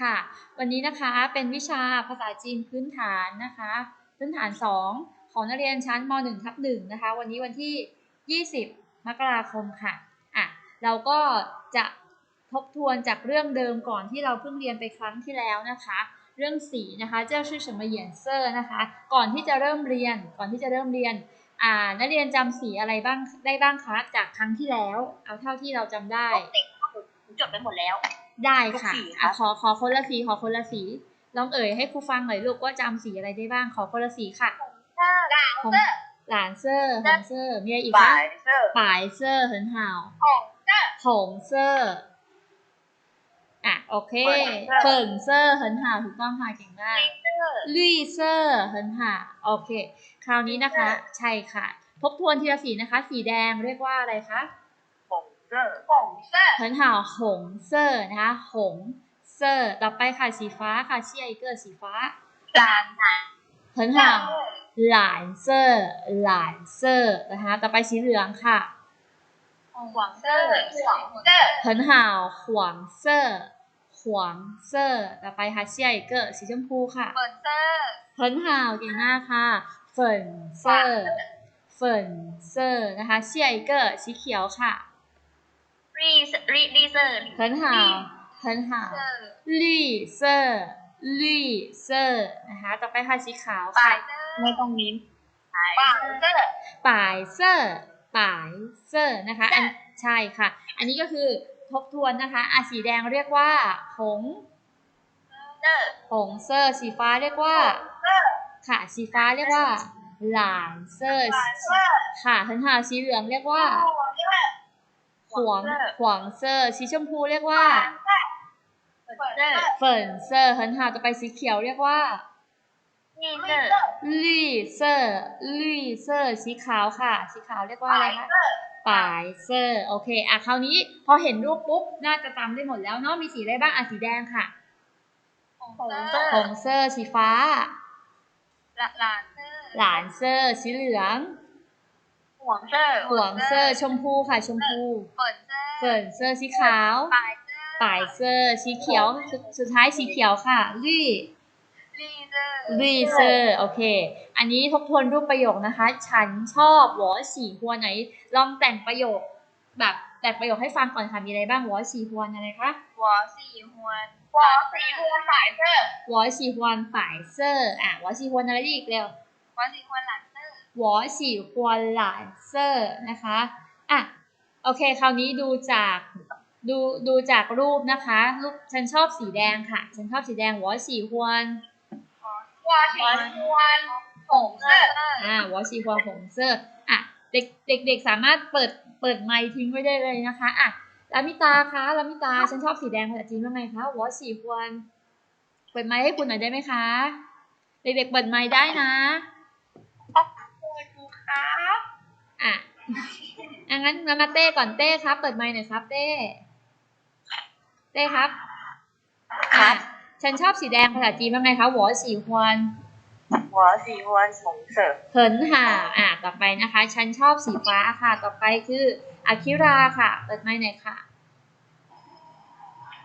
ค่ะ วันนี้นะคะเป็นวิชาภาษาจีนพื้นฐานนะคะ พื้นฐาน 2 ของนักเรียนชั้นม .1 ทับ1นะคะ วันนี้วันที่ 20 มกราคมค่ะอะ เราก็จะทบทวนจากเรื่องเดิมก่อนที่เราเพิ่งเรียนไปครั้งที่แล้วนะคะ เรื่องสีนะคะเจ้าชื่อสมเยียนเซอร์นะคะ ก่อนที่จะเริ่มเรียน ก่อนที่จะเริ่มเรียนอ่านักเรียนจำสีอะไรบ้างได้บ้างคะจากครั้งที่แล้ว เอาเท่าที่เราจำได้จดไปหมดแล้ว ได้ค่ะขอขอคนละสีขอคนละสีลองเอ่ยให้ครูฟังหน่อยลูกว่าจำสีอะไรได้บ้างขอคนละสีค่ะของหลานเซอร์หลานเซอร์มีอะไรอีกคะป่ายเซอร์เหินห่าวหงเซอร์อะโอเคเฟิงเซอร์เหินห่าวถูกต้องค่ะเก่งมากลุยเซอร์เหินห่าวโอเค คราวนี้นะคะ ใช่ค่ะ ทบทวนทีละสีนะคะ สีแดงเรียกว่าอะไรคะ 红色红色 很好หงเซอร์นะคะหงเซอร์ต่อไปค่ะสีฟ้าค่ะเชียร์อีกเกอร์สีฟ้า 蓝很好หลานเซอร์หลานเซอร์นะคะต่อไปสีเหลืองค่ะ 黄色黄色很好หวงเซอร์หวงเซอร์ต่อไปค่ะเชียร์อีกเกอร์สีชมพูค่ะ 粉色很好เก่งมากค่ะฝนเซอร์ฝนเซอร์นะคะเชียร์อีกเกอร์สีเขียวค่ะ 绿色绿绿色很好很好色绿色绿色นะคะต่อไปค่ะสีขาว 白 ค่ะ 色ไม่ต้องมิ้น白色 ป่ายเซอร์ป่ายเซอร์นะคะอันใช่ค่ะ อันนี้ก็คือทบทวนนะคะอ่ะสีแดงเรียกว่าหง 色 หงเซอร์ สีฟ้าเรียกว่า ค่ะ สีฟ้าเรียกว่า หลานเซอร์ 蓝色 ค่ะทันหาสีเหลืองเรียกว่า หวงหวงเซอสีชมพูเรียกว่าเฟินเซอร์เฮินหาจะไปสีเขียวเรียกว่าลี่เรีเเซอรีเเซอสีขาวค่ะ สีขาวเรียกว่าอะไรคะปายเซอโอเคอะคราวนี้พอเห็นรูปปุ๊บน่าจะจำได้หมดแล้วเนาะมีสีอะไรบ้างอะสีแดงค่ะผงเซอร์สีฟ้าหลานเซอหลานเซอร์สีเหลือง หวงเซอร์หวงเซอร์ชมพูค่ะชมพูเฟิร์นเซอร์นเสีขาวป่ายเซอร์สีเขียว สุดท้ายสีเขียวค่ะลี่ลี่เซอร์โอเค อันนี้ทบทวนรูปประโยคนะคะ ฉันชอบวอสีหัวไหน ลองแต่งประโยค แบบแต่งประโยคให้ฟังก่อนค่ะ มีอะไรบ้างวอสีหัวอะไรคะวอสีหัววอสีหัวฝ่ายเซอร์วอสีหัวฝ่ายเซอร์อะวอสีหัวอะไรอีกเร็ววอสีหัวหลัง วอฉี่ควอนหลายเซอร์นะคะอะโอเค คราวนี้ดูจากดูดูจากรูปนะคะรูปฉันชอบสีแดงค่ะ ฉันชอบสีแดงวอฉี่ควอนวอฉี่ควอนผงเซอร์อ่าวอฉี่ควอนผงเซอร์อะเด็กเด็กเด็กสามารถเปิดเปิดไมค์ทิ้งไว้ได้เลยนะคะอะลามิตาคะลามิตาฉันชอบสีแดงภาษาจีนว่าไงคะวอฉี่ควอนเปิดไมค์ให้คุณหน่อยได้ไหมคะ เด็กๆเปิดไมค์ได้นะับอะองั้นมาเต้ก่อนเต้ครับ เปิดไมค์หน่อยครับ เต้ เต้ครับครับ ฉันชอบสีแดงภาษาจีนว่าไงคะหัวสีควน หัวสีควนสงเสริมเหินห่าอะต่อไปนะคะ ฉันชอบสีฟ้าค่ะ ต่อไปคืออาคิราค่ะ เปิดไมค์หน่อยค่ะ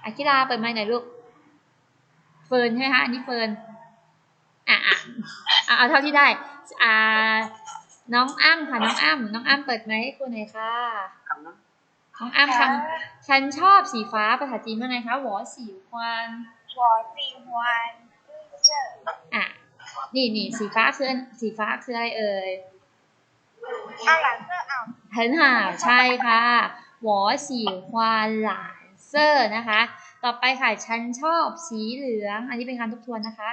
อาคิราเปิดไมค์หน่อยลูก เฟิร์นใช่ไหมคะอันนี้เฟิร์นอะอะเอาเท่าที่ได้ อ่า น้องอ้ำค่ะ น้องอ้ำน้องอ้ำเปิดไมค์ให้คุณหน่อยค่ะ น้องอ้ำคำฉันชอบสีฟ้าภาษาจีนว่าไงคะหวอสีควัน 我喜欢绿色 อ่ะ นี่นี่สีฟ้าคืออันสีฟ้าคืออะไรเอ่ย 啊蓝色啊很好ใช่ค่ะหวอสีควานหลานเซอร์นะคะ ต่อไปค่ะ ฉันชอบสีเหลือง อันนี้เป็นการทบทวนนะคะ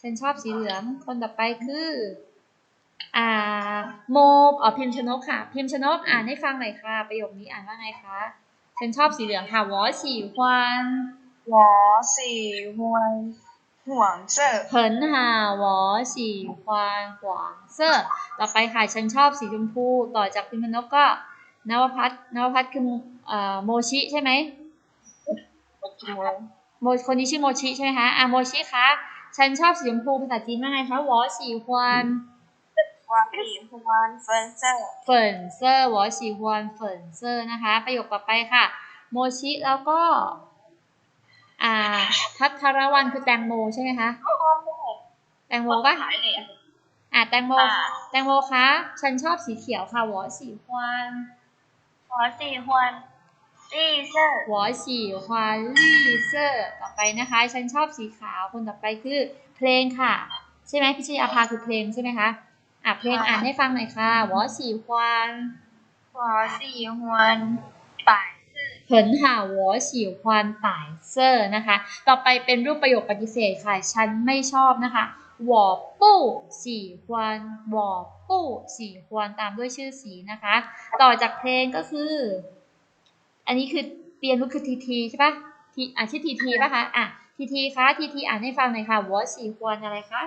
ฉันชอบสีเหลือง คนต่อไปคือ อ่าโมอ๋อพิมชนกค่ะ พิมชนกอ่านให้ฟังหน่อยค่ะ ประโยคนี้อ่านว่าไงคะฉันชอบสีเหลืองค่ะวอสีควันวอสีควันหวงเซอร์เผินหาวอสีควันหวงเซอร์ต่อไปค่ะฉันชอบสีชมพูต่อจากพิมชนกก็นวพัฒนวพัฒคือโมชิใช่ไหมโมชิคนนี้ชื่อโมชิใช่ไหมคะอะโมชิคะฉันชอบสีชมพูภาษาจีนว่าไงคะวอสีควัน 欢我喜欢粉色粉色我喜欢粉色นะคะ ประโยคต่อไปค่ะ โมชิแล้วก็ อ่า พัทรวันคือแตงโมใช่ไหมคะ แตงโมปะ ขายเลยอ่ะ อ่าแตงโม อ่า แตงโมคะ ฉันชอบสีเขียวค่ะหวอสีฮวน หัวสี่ฮวนลี่เซอร์ หวอสีฮวนลี่เซอร์ต่อไปนะคะ ฉันชอบสีขาว คนต่อไปคือเพลงค่ะ ใช่ไหมพิชยาภาคือเพลงใช่ไหมคะ อะเพลงอ่านให้ฟังหน่อยค่ะหวอสีฮวนหัวสี่ฮวนป่ายเหินหาหวอสีฮวนป่ายเซอร์นะคะ ต่อไปเป็นรูปประโยคปฏิเสธค่ะ ฉันไม่ชอบนะคะหวอปู้สีฮวนหวอปู้สีฮวนตามด้วยชื่อสีนะคะ ต่อจากเพลงก็คือ อันนี้คือเรียนรู้คือทีทีใช่ปะทีอะชื่อทีทีปะคะ อะทีทีคะทีทีอ่านให้ฟังหน่อยค่ะวอสีฮวนอะไรคะ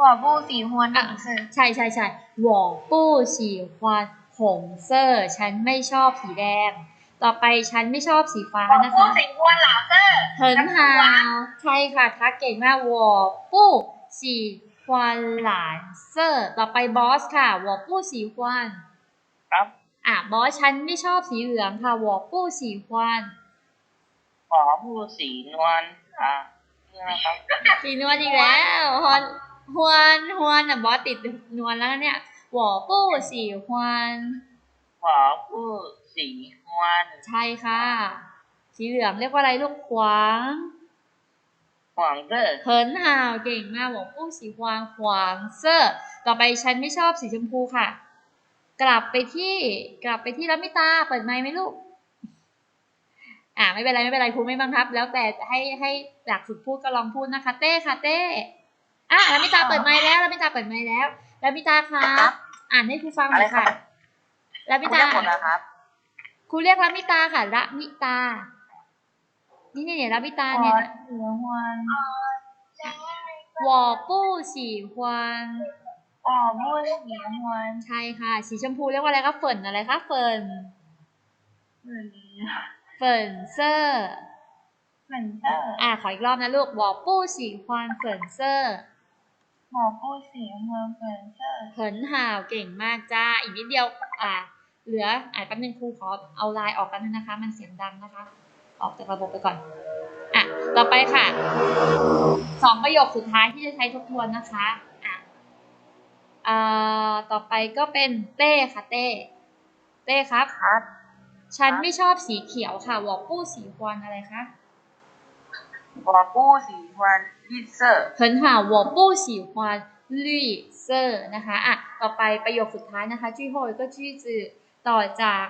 หัวบูสี่ฮวนหนังสือใช่ใช่ใช่วอปู้สีฮวนหงเซอร์ฉันไม่ชอบสีแดง ต่อไปฉันไม่ชอบสีฟ้าหัวนะบูคะสี่ฮวนเหลาเซอร์เหินฮาวใช่ค่ะทักเก่งมากวอปู้สีฮวนหลานเซอร์ต่อไปบอสค่ะวอปู้สีฮวนครับอะบอสฉันไม่ชอบสีเหลืองค่ะวอปู้สีฮวนหมอผู้สีนวลอ่านี่นะครับสีนวลอีกแล้วฮอน ฮวนฮวนอะบอสติดนวลแล้วนะเนี่ยหวอปู้สีฮวนหมอผู้สีนวลใช่ค่ะ สีเหลืองเรียกว่าอะไรลูกขวางหวังเด้อเหินห่าวเก่งมากหวอปู้สีฮวางขวางเซอร์ต่อไปฉันไม่ชอบสีชมพูค่ะ กลับไปที่กลับไปที่รัมิตาเปิดไมค์ไหมลูกอ่าไม่เป็นไรไม่เป็นไรครูไม่บังคับ แล้วแต่ให้ให้อยากฝึกพูดก็ลองพูดนะคะ เต้ค่ะเต้ อะรัมิตาเปิดไมค์แล้วรัมิตาเปิดไมค์แล้วรัมิตาครับ อ่านให้ครูฟังหน่อยค่ะรัมิคุณตาได้หมดนะครับครูเรียกรัมิตาค่ะรัมิตา นี่เนี่ยรัมิตาหัเนี่วยสี่ฮวนหวอปู้สีฮวานหัวบูสี่ฮวนใช่ค่ะ สีชมพูเรียกว่าอะไรคะเฟิร์นอะไรคะเฟิร์นเหมือนเฟิร์นเซอร์เหมือนเซอร์อะขออีกรอบนะลูกหวอปู้สีฮวานเฟิร์นเซอร์ หัวบูสี่ฮวนเหมือนเซอร์เหินห่าวเก่งมากจ้า อีกนิดเดียวอะเหลืออะแป๊บนึงครูขอเอาไลน์ออกกันงนะคะ มันเสียงดังนะคะ ออกจากระบบไปก่อน อะ ต่อไปค่ะ สองประโยคสุดท้ายที่จะใช้ทบทวนนะคะ อะเอ่อต่อไปก็เป็นเต้ค่ะเต้ เต้ครับ ครับ ฉันไม่ชอบสีเขียวค่ะวอปู้สีฮวนอะไรคะหมอผู้สีนวล ลิเซอร์ 很好我不喜欢绿色นะคะอ่ะต่อไปประโยคสุดท้ายนะคะ最后一个句子ต่อจาก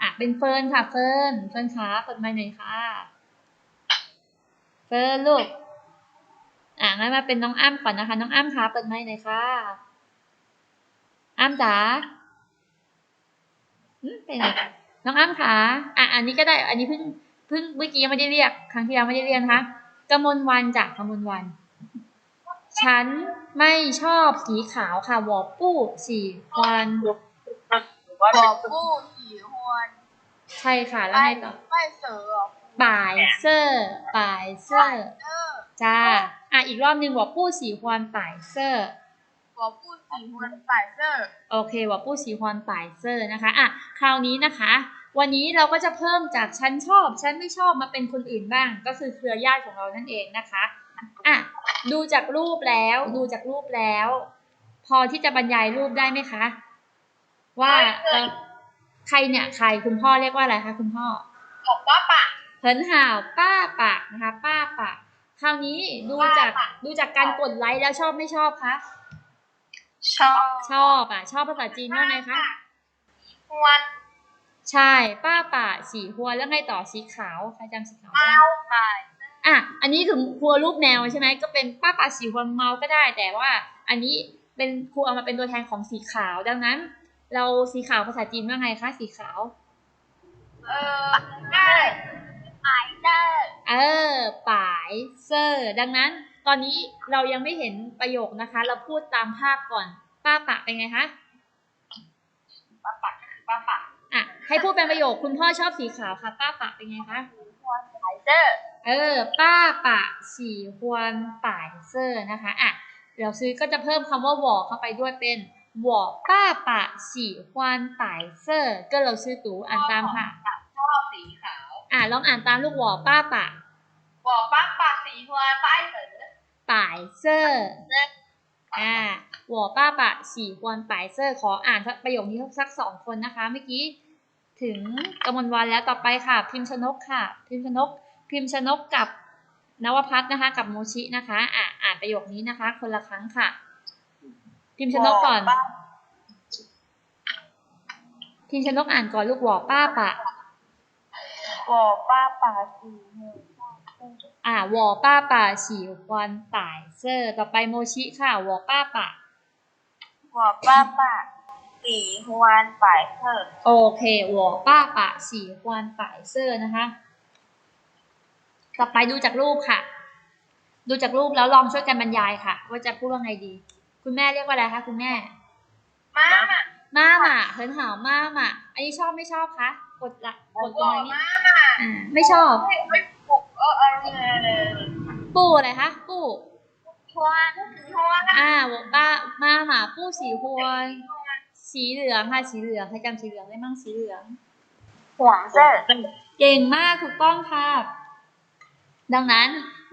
อ่ะเป็นเฟิร์นค่ะเฟิร์นเฟิร์นคะเปิดไมค์หน่อยค่ะเฟิร์นลูกอ่ะงั้นมาเป็นน้องอ้ำก่อนนะคะ น้องอ้ำคะเปิดไมค์หน่อยค่ะอ้ำจ๋าอืมเป็นไงน้องอ้ำคะอ่ะอันนี้ก็ได้ อันนี้เพิ่งเพิ่งเมื่อกี้ยังไม่ได้เรียก ครั้งที่แล้วไม่ได้เรียกนะคะ กมลวันจากกมลวัน ฉันไม่ชอบสีขาวค่ะวอปู้สีควันหรือว่าหัเป็วนบูสี่ฮวนใช่ค่ะแล้วไงต่อไม่เสือป่ายเซอร์ป่ายเซอร์เออจ้าอะอีกรอบหนึ่งวอปู้สีควันป่ายเซอร์หัวบูสี่ฮวนป่ายเซอร์โอเควอปู้สีควันป่ายเซอร์นะคะอะคราวนี้นะคะ วันนี้เราก็จะเพิ่มจากฉันชอบ ฉันไม่ชอบมาเป็นคนอื่นบ้าง ก็คือเครือญาติของเรานั่นเองนะคะอะดูจากรูปแล้วดูจากรูปแล้ว พอที่จะบรรยายรูปได้ไหมคะ ว่าเอ่อใครเนี่ยใครคุณพ่อเรียกว่าอะไรคะคุณพ่อบอกว่าป่าเหินห่าวป้าปะนะคะ ป้าปะคราวนี้ดูจากป้าปะดูจากการกดไลค์แล้วชอบไม่ชอบคะชอบชอบอะ ชอบภาษาจีนว่าไงคะฮวน ใช่ ป้าปะสีหัวแล้วไงต่อสีขาวใครจำสีขาวได้เอาป่ายอะอันนี้คือครัวรูปแนวใช่ไหมก็เป็นป้าปะสีหัวเมาก็ได้ แต่ว่าอันนี้เป็นครูเอามาเป็นตัวแทนของสีขาวดังนั้น เราสีขาวภาษาจีนว่าไงคะสีขาว เออได้ป่ายเซอร์เออป่ายเซอร์ดังนั้น ตอนนี้เรายังไม่เห็นประโยคนะคะ เราพูดตามภาพก่อน ป้าปะเป็นไงคะป้าป่าป้าป่า อะให้พูดเป็นประโยคคุณพ่อชอบสีขาวค่ะ ป้าปะเป็นไงคะควรปายเซอร์เออ ป้าปะสีควรปายเซอร์นะคะอะเดี๋ยวซื้อก็จะเพิ่มคำว่าวอเข้าไปด้วยเป็นวอป้าปะสีควรปายเซอร์ก็เราซื้อตูอ่านตามค่ะชอบสีขาว อะลองอ่านตามลูกวอป้าปะวอป้าปะสีควรปายเซอร์ปเซอร์ อ่าหัวป้าปะฉี่ควรปเซอร์ขออ่านประโยคนี้สักสองคนนะคะเมื่อกี้ถึงกมลวันแล้วต่อไปค่ะ พิมชนกค่ะ พิมชนก พิมชนกกับนวพัฒนะคะ กับโมชินะคะอ่าอ่านประโยคนี้นะคะ คนละครั้งค่ะ พิมชนกก่อน พิมชนกอ่านก่อนลูกหัวป้าปะหัวป้าปะฉี่ อ่าวอป้าป่าสีควันตายเซอร์ต่อไปโมชิค่ะวอป้าป่าวัวป้าป่าสีควันป่ายเซอร์โอเควอป้าป่าสีควันตายเซอร์นะคะ ต่อไปดูจากรูปค่ะ ดูจากรูปแล้วลองช่วยกันบรรยายค่ะ ว่าจะพูดว่าไงดี คุณแม่เรียกว่าอะไรคะคุณแม่มามาหมาเฮินหาวมามาอันนี้ชอบไม่ชอบคะกดละกดตรงนี้ไม่ชอบ ไปู่อะไรคะปู่พวนอ่าป้ามาหมาปู่สีพวนสีเหลืองค่ะสีเหลืองใครจำสีเหลืองได้มั่งสีเหลืองหวงเซอร์เก่งมากถูกต้องค่ะ ดังนั้น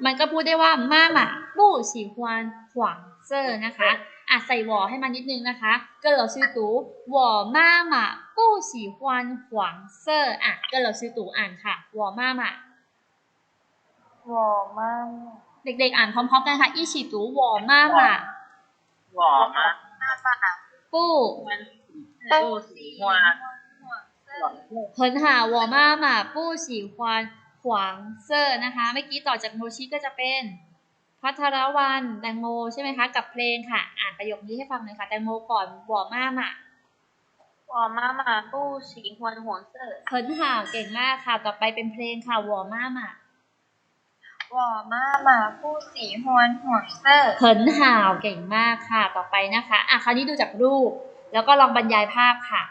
มันก็พูดได้ว่ามาหมาปู่สีพวนหวงเซอร์นะคะอะใส่วอให้มันนิดนึงนะคะ ก็เราชื่อตู่วอมาหมาปู่สีพวนหวงเซอร์อะก็เราชื่อตู่อ่านค่ะวอมาหมา วอมาเด็กๆ อ่านพร้อมๆกันค่ะอีฉีตูวอมามาหวอมากกู้โอ้สีหวานเพิ่นหาวอมามาปู้สีควานขวางเซอร์นะคะ เมื่อกี้ต่อจากโมชิก็จะเป็นพัทรวันแตงโมใช่ไหมคะ กับเพลงค่ะ อ่านประโยคนี้ให้ฟังหน่อยค่ะ แตงโมก่อนวอมามาหวอมามาปู้สีควานห่วงเซอร์เพิ่นหาเก่งมากค่ะ ต่อไปเป็นเพลงค่ะวอมามา วอมาหมาผู้สีฮวนหัวเซอร์เหินห่าวเก่งมากค่ะ ต่อไปนะคะ อะคราวนี้ดูจากรูป แล้วก็ลองบรรยายภาพค่ะ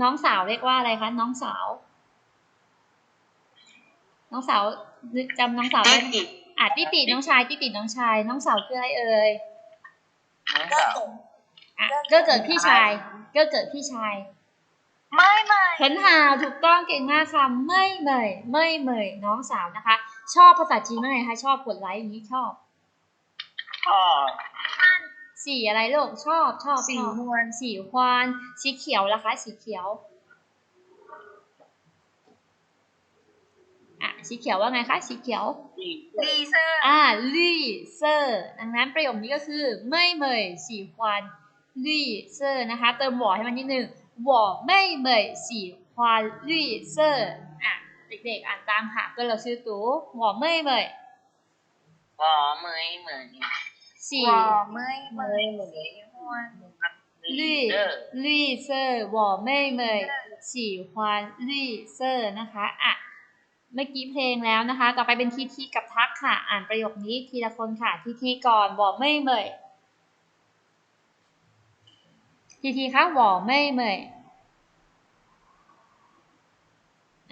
น้องสาวเรียกว่าอะไรคะ น้องสาว น้องสาวจำน้องสาวได้ไหมอะติติน้องชายติติน้องชาย น้องสาวคืออะไรเอ่ยก็เกิดก็เกิดพี่ชาย ก็เกิดพี่ชาย ไม่ไม่เหินหาถูกต้องเก่งมากค่ะ ไม่เหมยไม่เหมยน้องสาวนะคะ ชอบภาษาจีนว่าไงคะ ชอบกดไลค์อย่างนี้ชอบชอบสีอะไรโลกชอบชอบสีนวลสีควานสีเขียวละคะ สีเขียวอะสีเขียวว่าไงคะสีเขียวลีเซอร์อ่าลีเซอร์ดังนั้นประโยคนี้ก็คือไม่เหมยสีควันลีเซอร์นะคะ เติมหวอให้มันนิดหนึ่งหวอไม่เหมยสีควันลีเซอร์ เด็กๆอ่านตามค่ะก็เราชื่อตูหวอไม่เหมย 我妹妹。 สี 我妹妹喜欢 ลี่ 绿色。 ลี่เซอร์หวอไม่เหมยสีควันลี่เซอร์นะคะอ่ะเมื่อกี้เพลงแล้วนะคะ ต่อไปเป็นทีทีกับทักค่ะ อ่านประโยคนี้ทีละคนค่ะทีทีก่อนหวอไม่เหมย ทีทีคะหวอไม่เหมย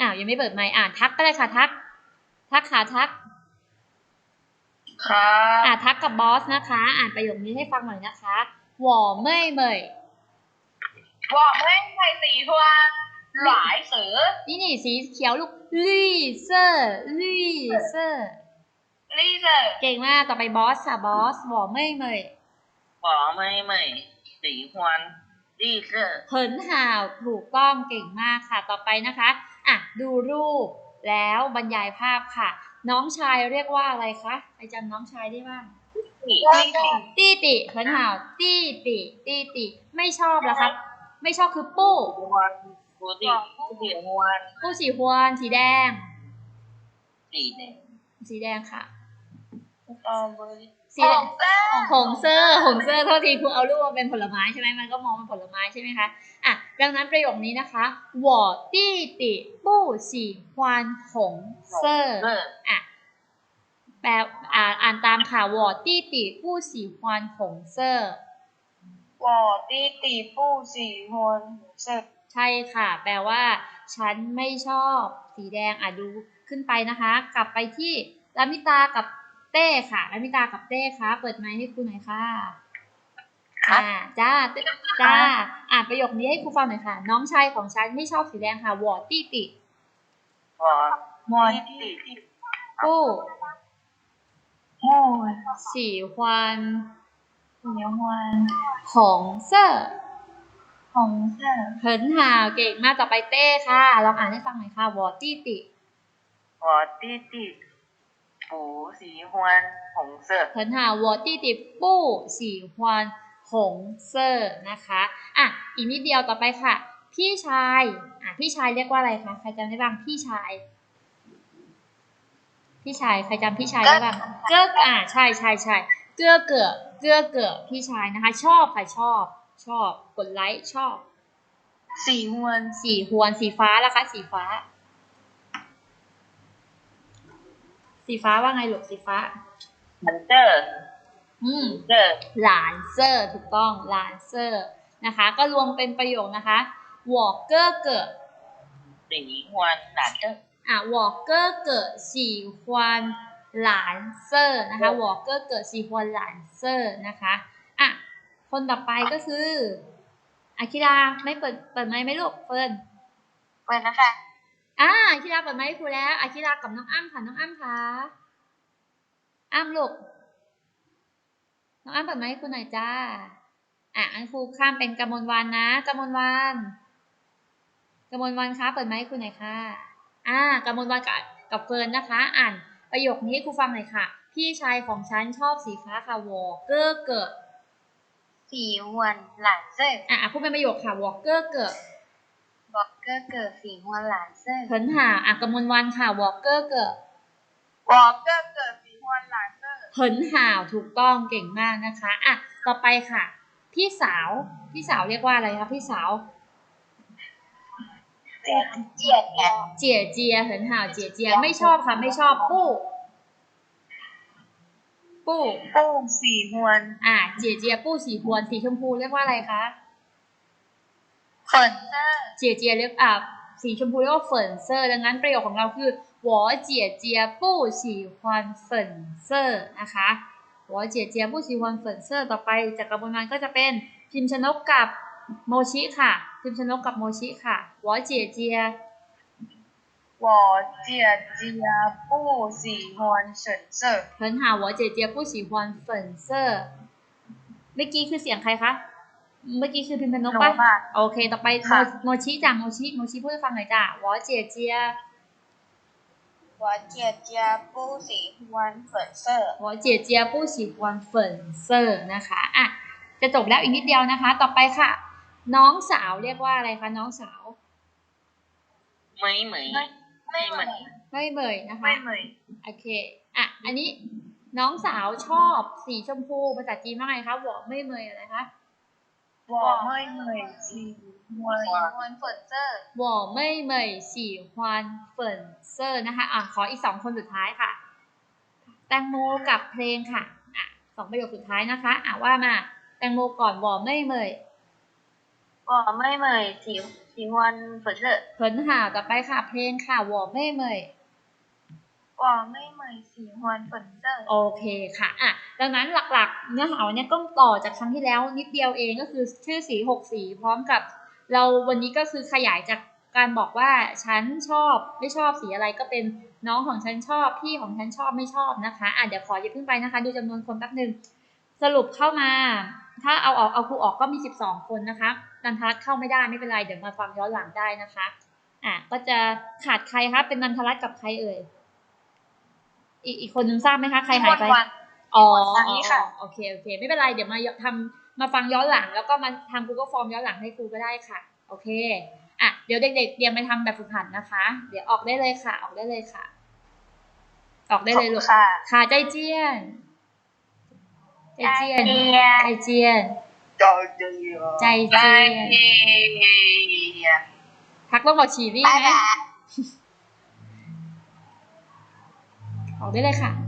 อ้าวยังไม่เปิดไมค์อ่านทักก็ได้ค่ะทัก ทักค่ะทักค่ะอ่าทักกับบอสนะคะ อ่านประโยคนี้ให้ฟังหน่อยนะคะหว่อเม่ยเม่ยหว่อเม่ยเม่ยสีทัวหลายสือนี่นี่สีเขียวลูกลีเซอร์ลีเซอร์ลีเซอร์เก่งมาก ต่อไปบอสค่ะบอสหว่อเม่ยเม่ยหว่อเม่ยเม่ยสีฮวนลี่เซอร์เหินห่าวถูกต้องเก่งมากค่ะ ต่อไปนะคะ อะดูรูปแล้วบรรยายภาพค่ะ น้องชายเรียกว่าอะไรคะไอจำน้องชายได้บ้างตี้ติเขินห่าวตี้ติตี้ติไม่ชอบเหรอครับ ไม่ชอบคือปู้ปู้สีฮววนสีแดง สีแดงสีแดงค่ะ สีแดง 红色， หงเซอร์หงเซอร์เท่าทีครูเอารูปมาเป็นผลไม้ใช่ไหมมันก็มองเป็นผลไม้ใช่ไหมคะอ่ะดังนั้นประโยคนี้นะคะ我弟弟不喜欢红色 เออ อ่ะแปลอ่าอ่านตามค่ะ我弟弟不喜欢红色 我弟弟不喜欢红色， ใช่ค่ะ แปลว่า ฉันไม่ชอบสีแดงอ่ะดูขึ้นไปนะคะ กลับไปที่ลามิตากับ เต้ค่ะอมิตากับเต้ค่ะ เปิดไมค์ให้ครูหน่อยค่ะค่ะจ้าจ้า อ่านประโยคนี้ให้ครูฟังหน่อยค่ะ น้องชายของฉันไม่ชอบสีแดงค่ะวอตี้ติวอมอตี้กู้โม่สีควันสีควันของเซอร์ของเซอร์เหินห่าวเก่งมากต่อไปเต้ค่ะลองอ่านให้ฟังหน่อยค่ะวอตี้ติวอตี้ติ 不喜欢红色。很好我弟弟不喜欢红色นะคะ อ่ะ อีกนิดเดียวต่อไปค่ะ พี่ชาย อ่ะ พี่ชายเรียกว่าอะไรคะ ใครจำได้บ้าง พี่ชาย พี่ชาย ใครจำพี่ชายได้บ้าง เกื้ออ่ะ ใช่ใช่ใช่เกื้อเกิดเกื้อเกิดพี่ชายนะคะ ชอบค่ะชอบ ชอบ กดไลค์ชอบ 喜欢 สีฮวนสีฟ้าละคะ สีฟ้า สีฟ้าว่าไงลูกสีฟ้าลานเซอร์อืมเซอร์ลานเซอร์ถูกต้องลานเซอร์นะคะ ก็รวมเป็นประโยคนะคะวอลเกอร์เกิดสีฮวนลานเซอร์อะวอลเกอร์เกิดสีฮวนลานเซอร์นะคะวอลเกอร์เกิดสีฮวนลานเซอร์นะคะอะคนต่อไปก็คืออาคิราไม่เปิดเปิดไหมไหมลูกเฟิร์นเปิดนะคะ อ่าอาคิราเปิดไมค์ให้ครูแล้วอาคิรากับน้องอ้ำค่ะน้องอ้ำค่ะอ้ำลูกน้องอ้ำเปิดไมค์ให้ครูหน่อยจ้า อ่ะอันครูข้ามเป็นกมลวันนะกมลวันกมลวันคะเปิดไมค์ให้ครูหน่อยค่ะ อ่ากมลวันกับกับเฟิร์นนะคะ อ่านประโยคนี้ให้ครูฟังหน่อยค่ะ พี่ชายของฉันชอบสีฟ้าค่ะวอเกอร์เกิด 喜欢蓝色 อ่ะอ่ะพูดเป็นประโยคค่ะวอเกอร์เกิด วอลเกอร์เกิดสีหัวหลานเส้นเขินหาอะกมลวันค่ะวอลเกอร์เกิดวอลเกอร์เกิดสีหัวหลานเส้นเขินหาถูกต้องเก่งมากนะคะอะต่อไปค่ะ พี่สาวพี่สาวเรียกว่าอะไรคะพี่สาว เจียเจียเจียเจียเหินห่าเจียเจียไม่ชอบค่ะไม่ชอบปู้ปู้ปู้สีหัวอะเจียเจียปู้สีหัวสีชมพูเรียกว่าอะไรคะ 粉色 เจียเจียเรียกอ่ะสีชมพูเรียกว่าเฟินเซอร์ดังนั้นประโยคของเราคือ我姐姐不喜欢粉色นะคะ我姐姐不喜欢粉色ต่อไปจากกระบวนการก็จะเป็นพิมพ์ชนกกับโมชิค่ะ พิมพ์ชนกกับโมชิค่ะ我姐姐我姐姐不喜欢粉色很好我姐姐不喜欢粉色เมื่อกี้คือเสียงใครคะ เมื่อกี้คือพิมพ์ชนก หนู ปะ ค่ะ โอเค ต่อไปโม ค่ะ โมชิจ้ะโมชิโมชิพูดให้ฟังหน่อยจ้ะ我姐姐我姐姐不喜欢粉色我姐姐不喜欢粉色นะคะ อ่ะ จะจบแล้วอีกนิดเดียวนะคะ ต่อไปค่ะ น้องสาวเรียกว่าอะไรคะ น้องสาว 妹妹，妹妹ไม่เมยนะคะ 妹妹 โอเค อ่ะ อันนี้น้องสาวชอบสีชมพูภาษาจีนว่าไงคะวอไม่เมยอะไรคะ 我妹妹喜欢喜欢粉色วอไม่เมยสีฮวนเฟินเซอร์นะคะ อ่ะ ขออีกสองคนสุดท้ายค่ะ แตงโมกับเพลงค่ะ อ่ะสองประโยคสุดท้ายนะคะ อ่ะว่ามา แตงโมก่อนวอไม่เมย 我妹妹喜喜欢粉色 เผินห่าวต่อไปค่ะ เพลงค่ะวอ กว่าไม่เหมยสีฮวนฝนเจอโอเคค่ะอะดังนั้นหลักๆ เนื้อหาเนี่ยก็ต่อจากครั้งที่แล้วนิดเดียวเองก็คือชื่อสีหกสีพร้อมกับ เราวันนี้ก็คือขยายจากการบอกว่าฉันชอบไม่ชอบสีอะไรก็เป็นน้องของฉันชอบพี่ของฉันชอบไม่ชอบนะคะอะเดี๋ยวขออย่าเพิ่งไปนะคะ ดูจำนวนคนแป๊บหนึ่งสรุปเข้ามา ถ้าเอาออกเอาครูออกก็มี 12 คนนะคะนันทรัตเข้าไม่ได้ไม่เป็นไรเดี๋ยวมาฟังย้อนหลังได้นะคะอะก็จะขาดใครคะเป็นนันทรัตกับใครเอ่ย อีกคนนึงทราบไหมคะ ใครหายไป อ๋อโอเคโอเค ไม่เป็นไร เดี๋ยวมาทำมาฟังย้อนหลัง แล้วก็มาทำ Google Form ย้อนหลังให้ครูก็ได้ค่ะ โอเค อะ เดี๋ยวเด็กๆ เตรียมไปทำแบบฝึกหัดนะคะ เดี๋ยวออกได้เลยค่ะ ออกได้เลยค่ะ ออกได้เลยลูก ค่ะ ใจเจียน ใจเจียน ใจเจียน ใจเจียน ใจเจียนทักต้องบอกฉีรี่ไหม ออกได้เลยค่ะ